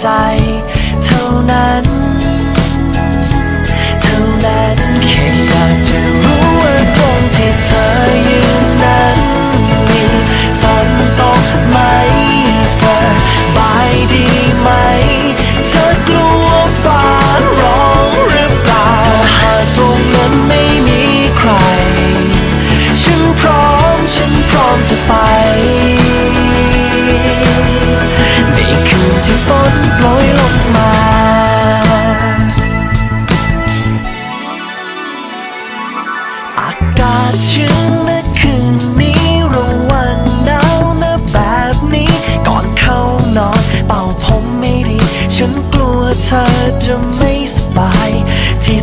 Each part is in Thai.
ใจ เท่านั้น เท่านั้นแค่อยากจะรู้ว่าตรงที่เธอยืนนั้นมีฝนตกไหมสบายดีไหม เธอกลัวฟ้าร้องหรือเปล่าาหากตรงนั้นไม่มีใคร ฉันพร้อม ฉันพร้อมจะไป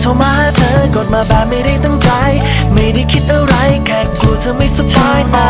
ที่โทรมาหาเธอกดมาแบบไม่ได้ตั้งใจ ไม่ได้คิดอะไรแค่กลัวเธอไม่สบายแต่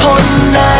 คนนั้น